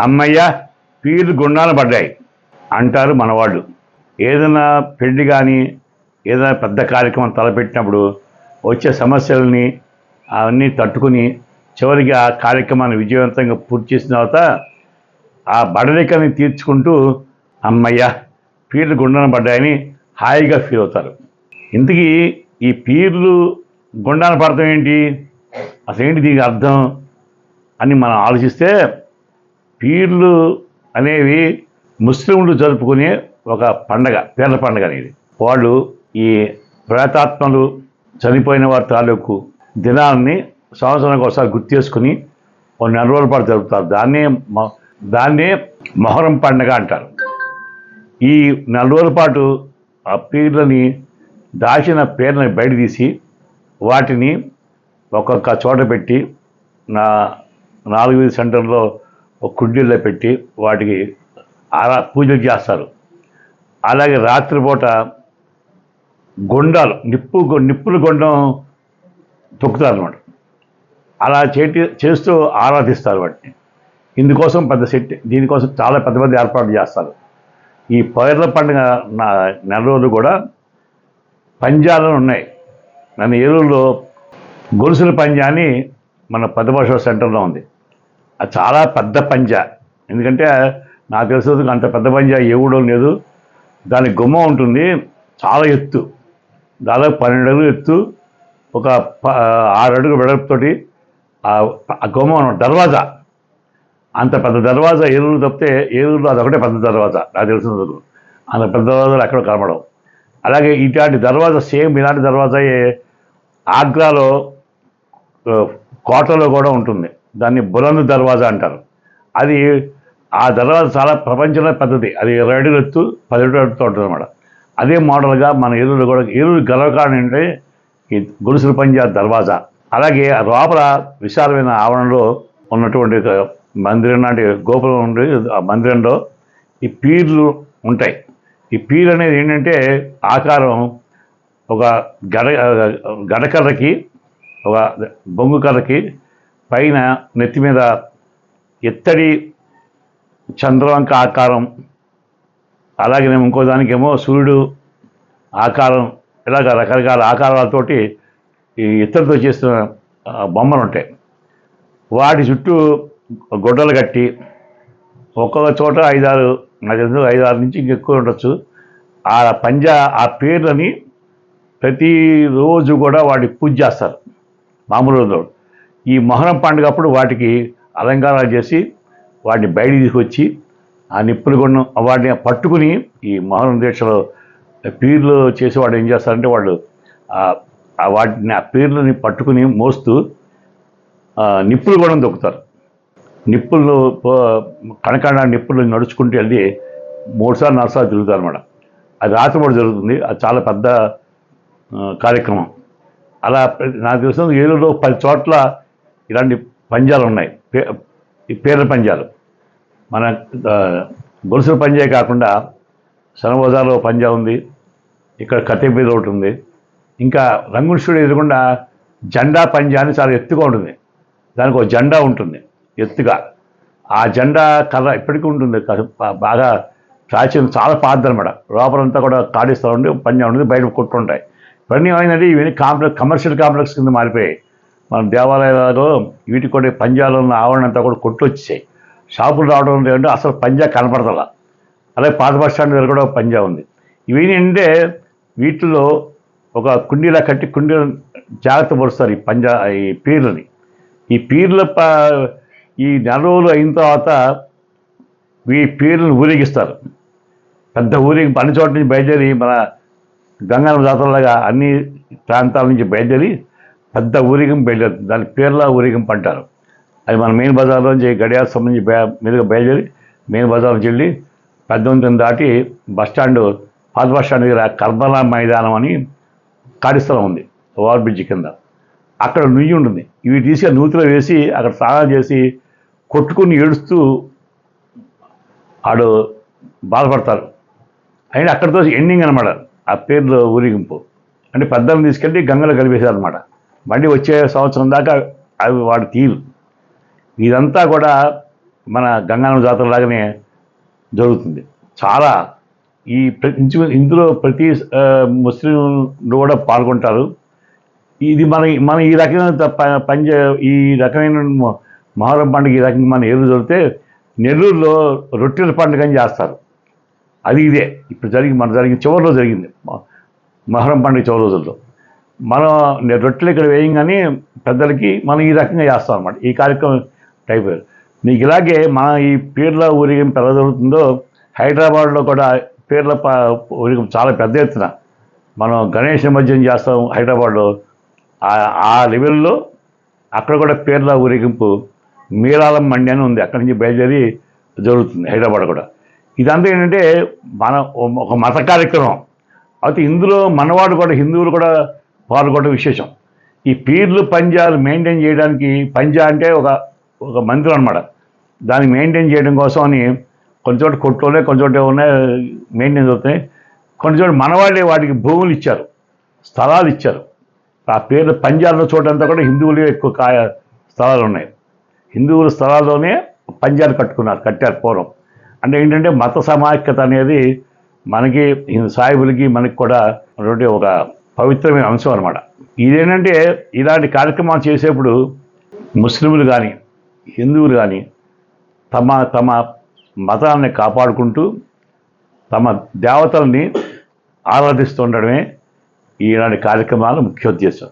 అమ్మయ్య పీర్లు గుండాన పడ్డాయి అంటారు మనవాళ్ళు. ఏదైనా పెళ్ళి కానీ ఏదైనా పెద్ద కార్యక్రమం తలపెట్టినప్పుడు వచ్చే సమస్యలని అవన్నీ తట్టుకుని చివరికి ఆ కార్యక్రమాన్ని విజయవంతంగా పూర్తి చేసిన తర్వాత ఆ బడలికని తీర్చుకుంటూ అమ్మయ్య పీర్లు గుండాన పడ్డాయని హాయిగా ఫీల్ అవుతారు. ఇంతకీ ఈ పీర్లు గుండాన పడతాం ఏంటి? అసలు ఏంటి దీనికి అర్థం అని మనం ఆలోచిస్తే పీర్లు అనేవి ముస్లింలు జరుపుకునే ఒక పండగ పీర్ల పండగ అనేది. వాళ్ళు ఈ ప్రేతాత్మలు చనిపోయిన వారి తాలూకు దినాన్ని సంవత్సరానికి ఒకసారి గుర్తు చేసుకుని ఒక నెల రోజుల పాటు జరుపుతారు. దాన్నే దాన్నే మొహరం పండగ అంటారు. ఈ నెల రోజుల పాటు ఆ పీర్లని దాచిన పేర్లని బయట తీసి వాటిని ఒక్కొక్క చోట పెట్టి నా నాలుగు సెంటర్లో ఒక కుండీల్లో పెట్టి వాటికి ఆరా పూజలు చేస్తారు. అలాగే రాత్రిపూట గుండాలు నిప్పు నిప్పులు గుండం తొక్కుతారు అనమాట అలా చేటి చేస్తూ ఆరాధిస్తారు వాటిని. ఇందుకోసం పెద్ద సెట్ దీనికోసం చాలా పెద్ద పెద్ద ఏర్పాట్లు చేస్తారు. ఈ పైర్ల పండుగ నా నెల రోజులు కూడా పంజాలు ఉన్నాయి. నన్ను ఏలూరులో గొలుసుల పంజా అని మన పెద్ద భాష సెంటర్లో ఉంది. అది చాలా పెద్ద పంజ. ఎందుకంటే నాకు తెలిసినందుకు అంత పెద్ద పంజ ఏవుడో లేదు. దాని గుమ్మ ఉంటుంది. చాలా ఎత్తు. దాదాపు పన్నెండు అడుగులు ఎత్తు. ఒక ప- ఆరు అడుగు వెడల్పుతోటి ఆ గుమ్మ దర్వాజా. అంత పెద్ద దర్వాజా ఏలూరు తప్పితే ఏలూరులో అదొకటే పెద్ద దర్వాజా. నాకు తెలిసినందుకు అంత పెద్ద దర్వాజాలు ఎక్కడ కనబడవు. అలాగే ఇట్లాంటి దర్వాజా సేమ్ ఇలాంటి దర్వాజాయే ఆగ్రాలో కోటలో కూడా ఉంటుంది. దాన్ని బులంద్ దర్వాజా అంటారు. అది ఆ దర్వాజా చాలా ప్రపంచంలో పెద్దది. అది ఇరవై అడుగులు ఎత్తు పది అడుగులు ఎత్తుతో ఉంటుంది అనమాట అదే మోడల్గా మన ఏలూరు కూడా ఏలూరు గర్వకారణం ఏంటంటే ఈ గొలుసుల పంజా దర్వాజా. అలాగే ఆ లోపల విశాలమైన ఆవరణలో ఉన్నటువంటి ఒక మందిరం లాంటి గోపురం ఉండి ఆ మందిరంలో ఈ పీర్లు ఉంటాయి. ఈ పీర్ అనేది ఏంటంటే ఆకారం ఒక గడ గడకర్రకి ఒక బొంగు కర్రకి పైన నెత్తి మీద ఎత్తడి చంద్రవంక ఆకారం అలాగే ఇంకో దానికేమో సూర్యుడు ఆకారం ఇలాగ రకరకాల ఆకారాలతోటి ఈ ఇత్తడితో చేసిన బొమ్మలు ఉంటాయి వాటి చుట్టూ గొడ్డలు కట్టి ఒక్కొక్క చోట ఐదారు నాకు తెలిసి ఐదారు నుంచి ఇంకెక్కువ ఉండొచ్చు. ఆ పంజా ఆ పేర్లని ప్రతిరోజు కూడా వాటికి పూజ చేస్తారు. మామూలు రోజు. ఈ మొహరం పండుగ అప్పుడు వాటికి అలంకారాలు చేసి వాటిని బయటికి తీసుకొచ్చి ఆ నిప్పులు కొన్న వాటిని పట్టుకుని ఈ మొహరం దీక్షలో పీర్లు చేసి వాడు ఏం చేస్తారంటే వాళ్ళు ఆ- వాటిని ఆ పీర్లని పట్టుకుని మోస్తూ నిప్పులు కూడా దొక్కుతారు నిప్పులు కనకాడ నిప్పులు నడుచుకుంటూ వెళ్ళి మూడుసార్లు నాలుగుసార్లు తిరుగుతారు అనమాట అది రాత్రి కూడా జరుగుతుంది. అది చాలా పెద్ద కార్యక్రమం. అలా నాకు తెలిసిన ఏలూరులో పది చోట్ల ఇలాంటి పంజాలు ఉన్నాయి. పే- ఈ పేర్ల పంజాలు. మన గొలుసుల పంజాయే కాకుండా సనబజార్లో పంజా ఉంది ఇక్కడ కత్తి ఒకటి ఉంది. ఇంకా రంగుల స్టూడియో ఎదురుకుండా జెండా పంజా అని చాలా ఎత్తుగా ఉంటుంది. దానికి ఒక జెండా ఉంటుంది ఎత్తుగా. ఆ జెండా కర్ర ఇప్పటికీ ఉంటుంది బాగా ప్రాచీన చాలా పాత్ర అనమాట లోపలంతా కూడా కాడిస్తూ ఉండి పంజా ఉంటుంది బయట కొట్టుంటాయి ఇవన్నీ ఏమైందంటే ఇవన్నీ కాంప్లెక్స్ కమర్షియల్ కాంప్లెక్స్ కింద మారిపోయాయి. మన దేవాలయాలలో వీటికి కూడా పంజాలో ఉన్న ఆవరణ అంతా కూడా కొట్టొచ్చాయి షాపులు రావడం లేదంటే అసలు పంజా కనపడతలా. అలాగే పాత బస్ స్టాండ్ దగ్గర కూడా ఒక పంజా ఉంది. ఇవి వీటిలో ఒక కుండీలా కట్టి కుండీ జాగ్రత్త పరుస్తారు ఈ పంజా ఈ పీర్లని. ఈ పీర్ల ప ఈ నెల రోజులు అయిన తర్వాత ఈ పీర్లను ఊరేగిస్తారు. పెద్ద ఊరేగి అన్ని చోట్ల నుంచి బయలుదేరి మన గంగారం జాతరలాగా అన్ని ప్రాంతాల నుంచి బయలుదేరి పెద్ద ఊరిగం బయలుదేరుతుంది. దాని పేర్ల ఊరేగింపు అంటారు. అది మన మెయిన్ బజార్లో నుంచి గడియాల సంబంధించి మీదుగా బయలుదేరి మెయిన్ బజార్ నుంచి వెళ్ళి పెద్దవంతిని దాటి బస్ స్టాండ్ పాత బస్ స్టాండ్ దగ్గర కర్బలా మైదానం అని ఖాళీ స్థలం ఉంది. ఓవర్ బ్రిడ్జ్ కింద. అక్కడ నుయ్యి ఉంటుంది. ఇవి తీసి నూతిలో వేసి అక్కడ స్నానాలు చేసి కొట్టుకుని ఏడుస్తూ ఆడు బాధపడతారు. అయినా అక్కడితో ఎండింగ్ అనమాట ఆ పేర్లో ఊరేగింపు. అంటే పెద్దలను తీసుకెళ్ళి గంగలో కలిపేశారు అనమాట మళ్ళీ వచ్చే సంవత్సరం దాకా అవి వాడి తీరు. ఇదంతా కూడా మన గంగానం జాతర లాగానే జరుగుతుంది. చాలా ఈ ఇందులో ప్రతి ముస్లింలు కూడా పాల్గొంటారు. ఇది మన మన ఈ రకమైన త- పంజ ఈ రకమైన మొహరం పండుగ ఈ రకంగా మన ఏరు జరిగితే నెల్లూరులో రొట్టెల పండుగ అని చేస్తారు. అది ఇదే. ఇప్పుడు జరిగి మన జరిగిన చివరిలో జరిగింది. మొహరం పండుగ చివరి రోజుల్లో. మనం రొట్టెలు ఇక్కడ వేయంగానే పెద్దలకి మనం ఈ రకంగా చేస్తాం అనమాట ఈ కార్యక్రమం టైప్ నీకు ఇలాగే మన ఈ పీర్ల ఊరేగింపు ఎలా జరుగుతుందో హైదరాబాద్లో కూడా పీర్ల ప- ఊరేగింపు చాలా పెద్ద ఎత్తున మనం గణేష్ నిమజ్జనం చేస్తాం హైదరాబాద్లో. ఆ- ఆ లెవెల్లో అక్కడ కూడా పేర్ల ఊరేగింపు మీరాలం మండి అని ఉంది. అక్కడి నుంచి బయలుదేరి జరుగుతుంది హైదరాబాద్ కూడా. ఇదంతా ఏంటంటే మన ఒక మత కార్యక్రమం. అయితే ఇందులో మనవాడు కూడా హిందువులు కూడా పాల్గొనడం విశేషం. ఈ పీర్లు పంజాలు మెయింటైన్ చేయడానికి పంజా అంటే ఒక ఒక మందిరం అనమాట దాన్ని మెయింటైన్ చేయడం కోసం అని కొంచెం చోట కొట్టులోనే కొంచెం చోట ఉన్నాయి మెయింటైన్ అవుతున్నాయి కొన్ని చోట మనవాళ్ళే వాటికి భూములు ఇచ్చారు స్థలాలు ఇచ్చారు. ఆ పేర్లు పంజాబ్లో చోటంతా కూడా హిందువులు ఎక్కువ కాయ స్థలాలు ఉన్నాయి. హిందువుల స్థలాల్లోనే పంజాలు కట్టుకున్నారు కట్టారు పూర్వం. అంటే ఏంటంటే మత సమాఖ్యత అనేది మనకి సాయిబులకి మనకి కూడా ఒక పవిత్రమైన అంశం అనమాట ఇదేంటంటే ఇలాంటి కార్యక్రమాలు చేసేప్పుడు ముస్లింలు కానీ హిందువులు కానీ తమ తమ మతాన్ని కాపాడుకుంటూ తమ దేవతల్ని ఆరాధిస్తుండడమే ఈనాటి కార్యక్రమాల ముఖ్యోద్దేశం.